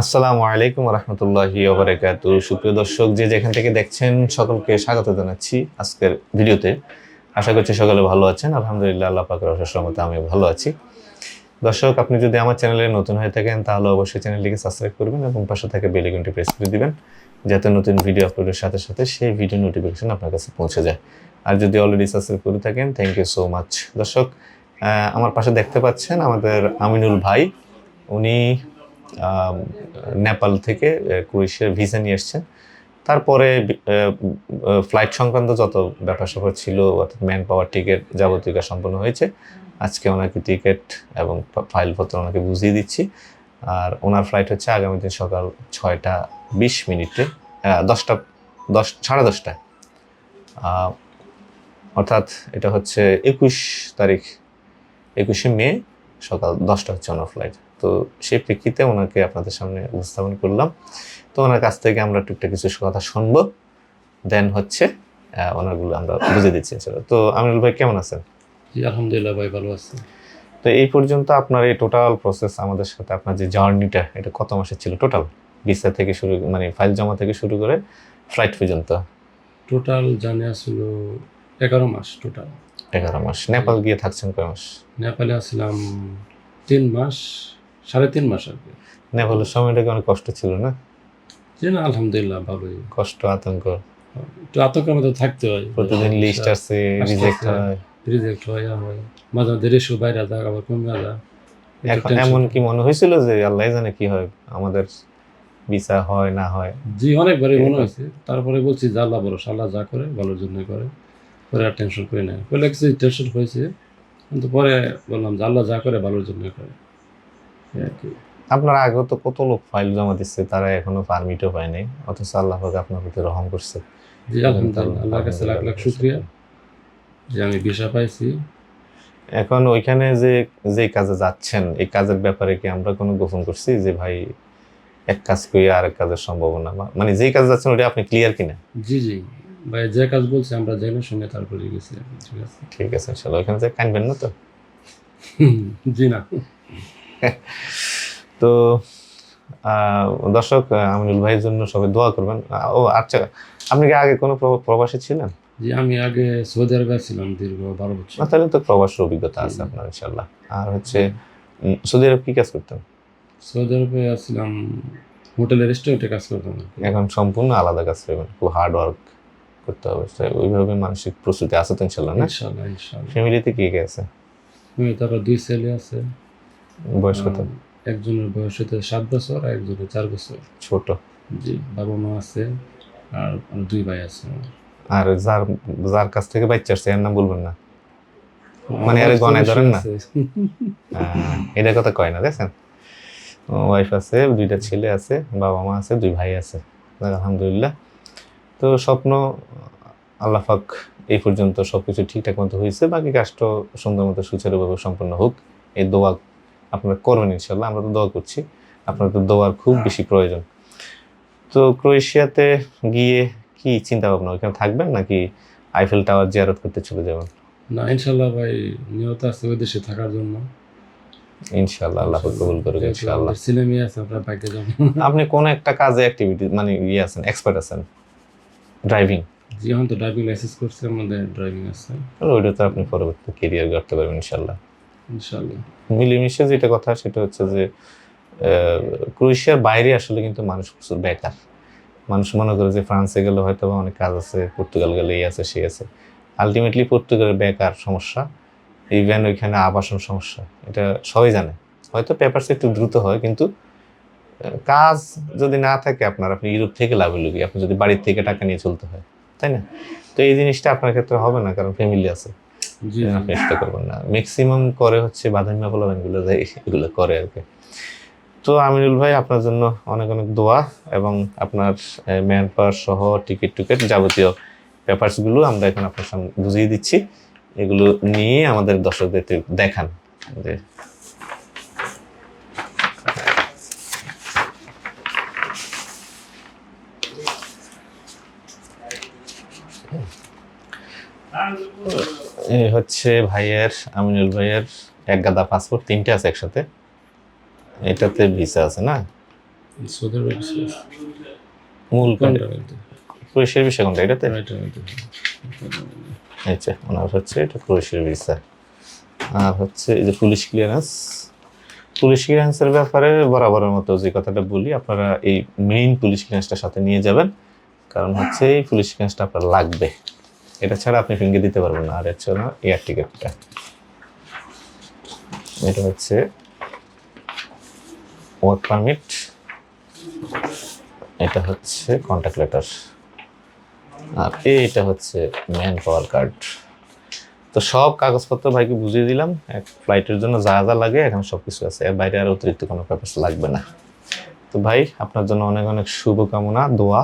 আসসালামু আলাইকুম রহমতুল্লাহি ওবরাকাতু সুপ্রিয় দর্শক, যে যেখান থেকে দেখছেন, সকলকে স্বাগত জানাচ্ছি আজকের ভিডিওতে। আশা করছি সকলে ভালো আছেন। আলহামদুলিল্লাহ, আল্লাহ পাকের অশেষ আমি ভালো আছি। দর্শক, আপনি যদি আমার চ্যানেলে নতুন হয়ে থাকেন, তাহলে অবশ্যই চ্যানেলটিকে সাবস্ক্রাইব করবেন এবং পাশে থাকে বেল আইকনটি প্রেস করে দিবেন, যাতে নতুন ভিডিও আপলোডের সাথে সাথে সেই ভিডিও নোটিফিকেশন আপনার কাছে পৌঁছে যায়। আর যদি অলরেডি সাবস্ক্রাইব করে থাকেন থ্যাংক ইউ সো মাচ দর্শক আমার পাশে দেখতে পাচ্ছেন আমাদের আমিনুল ভাই। উনি নেপাল থেকে ক্রোয়েশিয়ার ভিসা নিয়ে এসছেন। তারপরে ফ্লাইট সংক্রান্ত যত ব্যাপার স্যাপার ছিল, অর্থাৎ ম্যান পাওয়ার টিকিট যাবতীয় সম্পন্ন হয়েছে, আজকে ওনাকে টিকিট এবং ফাইলপত্র ওনাকে বুঝিয়ে দিচ্ছি। আর ওনার ফ্লাইট হচ্ছে আগামী দিন সকাল ছয়টা বিশ মিনিটে দশটা, দশ, সাড়ে দশটায়। অর্থাৎ এটা হচ্ছে একুশ তারিখ, একুশে মে সকাল দশটা হচ্ছে ওনার ফ্লাইট তো সেই প্রেক্ষিতে ওনাকে আপনাদের সামনে উপস্থাপন করলাম। তো ওনার কাছ থেকে আমরা টুকটাক কিছু কথা শুনব। দেন হচ্ছে ওনারগুলো আমরা বুঝে দিচ্ছি। তো আমিনুল ভাই কেমন আছেন? জি আলহামদুলিল্লাহ ভাই ভালো আছি। তো এই পর্যন্ত আপনার এই টোটাল প্রসেস আমাদের সাথে আপনার যে জার্নিটা এটা কত মাসের ছিল টোটাল ভিসা থেকে শুরু মানে ফাইল জমা থেকে শুরু করে ফ্লাইট পর্যন্ত? টোটাল জানে আসলো এগারো মাস টোটাল এগারো মাস। নেপাল গিয়ে থাকছেন কয় মাস? নেপালে আসলাম তিন মাস। সাড়ে তিন মাস আর কি। নেপালের সময়টা কি অনেক কষ্ট ছিল না? জি না আলহামদুলিল্লাহ ভালোই। কষ্ট আতঙ্ক? একটু আতঙ্কের মধ্যে থাকতে হয়। প্রতিদিন লিস্ট আস্তে রিজেক্ট হয়। রিজেক্ট হয় হয়। মাঝে মাঝে রেশু বাইরে যাক আবার কমে যাক এখন এমন কি মনে হয়েছিল যে আল্লাহ জানে কি হয় আমাদের ভিসা হয় না হয়? জি অনেকবারই মনে হয়েছে। তারপরে বলছি যে আল্লাহ বড় আল্লাহ যা করে ভালোর জন্য করে। পরে আর টেনশন করি না কিছু টেনশন হয়েছে কিন্তু পরে বললাম যে আল্লাহ যা করে ভালোর জন্য করে। আপনার আগে তো কত লোক ফাইল জমা দিচ্ছে তারা এখনও পারমিটও পায় নাই। অথচ আল্লাহ পাক আপনার প্রতি রহম করছে। জি আলহামদুলিল্লাহ। আল্লাহর কাছে লাখ লাখ শুক্রিয়া যে আমি ভিসা পাইছি। এখন ওইখানে যে যে কাজে যাচ্ছেন এই কাজের ব্যাপারে কি আমরা কোনো গোপন করছি যে ভাই এক কাজ করি আর এক কাজের সম্ভাবনা? মানে যেই কাজে যাচ্ছেন ওটা আপনি ক্লিয়ার কিনা? জি জি। ভাই যে কাজ বলছে আমরা জেনে শুনে তারপরে গেছি। ঠিক আছে? ঠিক আছে ওইখানে যে কানবেন না তো? জি না। তো দর্শক আমিনুল ভাইয়ের জন্য সবাই দোয়া করবেন। ও আচ্ছা আপনি কি আগে কোনো প্র- প্রবাসী ছিলেন? জি আমি আগে সৌদি আরবে ছিলাম দীর্ঘ বারো বছর। তাহলে তো প্রবাসের অভিজ্ঞতা আছে আপনার ইনশাল্লাহ আর হচ্ছে সৌদি আরব কি কাজ করতেন? সৌদি আরবে ছিলাম হোটেলে রেস্টুরেন্টে কাজ করতাম এখন সম্পূর্ণ আলাদা কাজ করবেন খুব হার্ড ওয়ার্ক করতে হবে। ওইভাবে মানসিক প্রস্তুতি আছে তো ইনশাল্লাহ না? ইনশাল্লাহ ইনশাল্লাহ ফ্যামিলিতে কে কে আছে? তারপর দুই ছেলে আছে। বয়স কত একজনের বয়স হতে সাত বছর আর একজনের চার বছর। ছোট। জি বাবা মা আছে আর দুই ভাই আছে আর যার যার কাছ থেকে বাচ্চা আসছে এর নাম বলবেন না? মানে আরে গণায় ধরেন না? এটার কথা কয় না দেখছেন? ওয়াইফ আছে দুইটা ছেলে আছে বাবা মা আছে দুই ভাই আছে। আলহামদুলিল্লাহ। তো স্বপ্ন আল্লাহ পাক এই পর্যন্ত সবকিছু ঠিকঠাক মতো হয়েছে বাকি কাজটা সুন্দর মতো সুচারুভাবে সম্পন্ন হোক। এই দোয়া আপনারা করবেন ইনশাল্লাহ আমরা তো দোয়া করছি। আপনার তো দোয়ার খুব বেশি প্রয়োজন। তো ক্রোয়েশিয়াতে গিয়ে কি চিন্তা ভাবনা ওইখানে থাকবেন নাকি আইফেল টাওয়ার জিয়ারত করতে চলে যাবেন? না ইনশাল্লাহ ভাই নিয়ত আছে ওই দেশে থাকার জন্য। ইনশাল্লাহ আল্লাহ কবুল করুক ইনশাআল্লাহ মেয়ে আছে আমরা বাইকে যাব। আপনি কোন একটা কাজে অ্যাক্টিভিটি মানে ইয়ে আছেন এক্সপার্ট আছেন? ড্রাইভিং জি এখন তো ড্রাইভিং লাইসেন্স করছে আমাদের ড্রাইভিং আছে। ওইটা তো আপনি পরবর্তী কেরিয়ার করতে পারবেন ইনশাল্লাহ ইনশাল্লাহ মিলেমিশে যেটা কথা, সেটা হচ্ছে যে ক্রোয়েশিয়ার বাইরে আসলে কিন্তু মানুষ প্রচুর বেকার। মানুষ মনে করে যে ফ্রান্সে গেলে হয়তো অনেক কাজ আছে, পর্তুগাল গেলে এই আছে, সেই আছে। আলটিমেটলি পর্তুগালের বেকার সমস্যা, ইভেন ওইখানে আবাসন সমস্যা, এটা সবাই জানে। হয়তো পেপারস একটু দ্রুত হয়, কিন্তু কাজ যদি না থাকে আপনার, আপনি ইউরোপ থেকে লাভ হলো কি আপনি যদি বাড়ির থেকে টাকা নিয়ে চলতে হয়, তাই না? তো এই জিনিসটা আপনার ক্ষেত্রে হবে না, কারণ ফ্যামিলি আছে। চেষ্টা করবেন না। ম্যাক্সিমাম করে হচ্ছে বাদামি পোলাবেনগুলো এগুলো করে আর কি। তো আমিনুল ভাই আপনার জন্য অনেক অনেক দোয়া এবং আপনার ম্যান পাওয়ার সহ টিকিট টুকিট যাবতীয় পেপারসগুলো আমরা এখন আপনার সামনে বুঝিয়ে দিচ্ছি। এগুলো নিয়ে আমাদের দর্শকদের দেখান যে এই হচ্ছে ভাইয়ের আমিনুল ভাইয়ের এক গাদা পাসপোর্ট তিনটে আছে একসাথে। এটাতে ভিসা আছে না? মূল ক্রোয়েশিয়ার ভিসা কোনটা? এটাতে? আচ্ছা ওনার হচ্ছে এটা ক্রোয়েশিয়ার ভিসা আর হচ্ছে এই যে পুলিশ ক্লিয়ারেন্স পুলিশ ক্লিয়ারেন্সের ব্যাপারে বরাবরের মতো যে কথাটা বলি আপনারা এই মেইন পুলিশ ক্লিয়ারেন্সটা সাথে নিয়ে যাবেন। কারণ হচ্ছে এই পুলিশ ক্লিয়ারেন্সটা আপনার লাগবে। এটা ছাড়া আপনি ফিঙ্গে দিতে পারবেন না। আর হচ্ছে না এয়ার টিকিটটা এটা হচ্ছে ওয়ার্ক পারমিট এটা হচ্ছে কন্ট্যাক্ট লেটার আর এইটা হচ্ছে ম্যান পাওয়ার কার্ড তো সব কাগজপত্র ভাইকে বুঝিয়ে দিলাম। এক ফ্লাইটের জন্য যা যা লাগে, এখন সব কিছু আছে। এর বাইরে আর অতিরিক্ত কোনো পেপার লাগবে না। তো ভাই, আপনার জন্য অনেক অনেক শুভকামনা, দোয়া।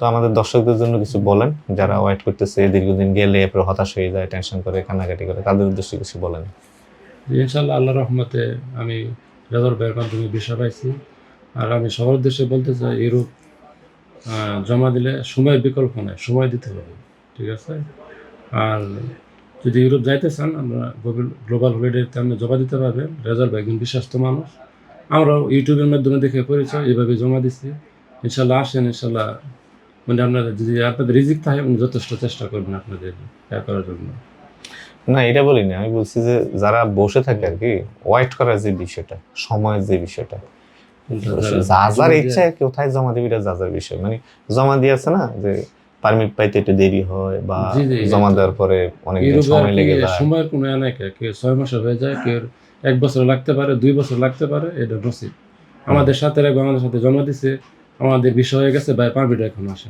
তো আমাদের দর্শকদের জন্য কিছু বলেন, যারা ওয়েট করতেছে, দীর্ঘদিন গেলে এরপর হতাশ হয়ে যায় টেনশন করে, কান্নাকাটি করে, তাদের উদ্দেশ্যে কিছু বলেন। ইনশাল্লাহ আল্লাহ রহমতে আমি রেজাল্ট বের মাধ্যমে বিষয় পাইছি। আর আমি সবার উদ্দেশ্যে বলতে চাই ইউরোপ জমা দিলে সময়ের বিকল্প নাই, সময় দিতে হবে, ঠিক আছে? আর যদি ইউরোপ যাইতে চান, আমরা গ্লোবাল হলিডেতে আপনি জমা দিতে পারবেন। রেজাল্ট একজন বিশ্বস্ত মানুষ। আমরাও ইউটিউবের মাধ্যমে দেখে পরিচয়, এভাবে জমা দিচ্ছি ইনশাল্লাহ আসেন ইনশাল্লাহ মানে আপনাদের যদি আপনাদের রিজিক থাকে আপনি যথেষ্ট চেষ্টা করবেন আপনাদের করার জন্য। না এটা বলি না আমি বলছি যে যারা বসে থাকে আর কি ওয়েট করার যে বিষয়টা সময়ের যে বিষয়টা যার ইচ্ছা কোথায় জমা দিবি এটা যার বিষয়। মানে জমা দিয়েছে না যে পারমিট পাইতে একটু দেরি হয় বা জমা দেওয়ার পরে অনেক সময় লেগে যায়। সময়ের কোনো এ নাই কে- কেউ ছয় মাসে হয়ে যায় কেউ এক বছর লাগতে পারে দুই বছর লাগতে পারে এটা নসিব। আমাদের সাথে আমাদের সাথে জমা দিছে আমাদের বিষয় হয়ে গেছে ভাই পারমিট এখন আসে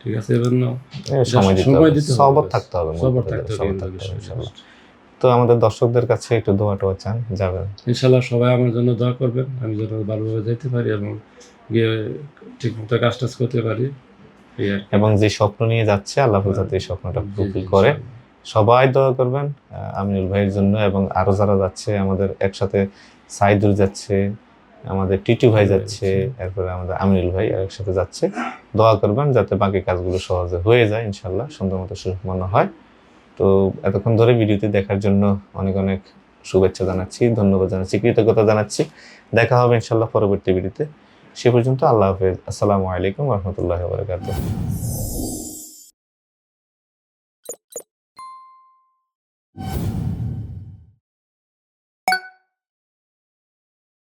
ঠিক আছে এজন্য এ, সময় দিতে সময় দিতে হবে। সবর থাকতে হবে সবার থাকতে হবে তো আমাদের দর্শকদের কাছে একটু দোয়া টোয়া চান যাবেন। ইনশাল্লাহ সবাই আমার জন্য দোয়া করবেন আমি যেন ভালোভাবে যেতে পারি এবং গিয়ে ঠিক মতো কাজ টাজ করতে পারি এবং যে স্বপ্ন নিয়ে যাচ্ছে আল্লাহ যাতে এই স্বপ্নটা ফুলফিল করে। সবাই দোয়া করবেন আমিনুল ভাইয়ের জন্য এবং আরও যারা যাচ্ছে আমাদের একসাথে সাইদুর যাচ্ছে আমাদের টিটু ভাই যাচ্ছে এরপরে আমাদের আমিরুল ভাই আর একসাথে যাচ্ছে। দোয়া করবেন যাতে বাকি কাজগুলো সহজে হয়ে যায় ইনশাল্লাহ সুন্দর মতো সুসম্পন্ন হয়। তো এতক্ষণ ধরে ভিডিওতে দেখার জন্য অনেক অনেক শুভেচ্ছা জানাচ্ছি ধন্যবাদ জানাচ্ছি কৃতজ্ঞতা জানাচ্ছি। দেখা হবে ইনশাল্লাহ পরবর্তী ভিডিওতে। সে পর্যন্ত আল্লাহ হাফেজ। আসসালামু আলাইকুম রহমতুল্লাহ বরকাত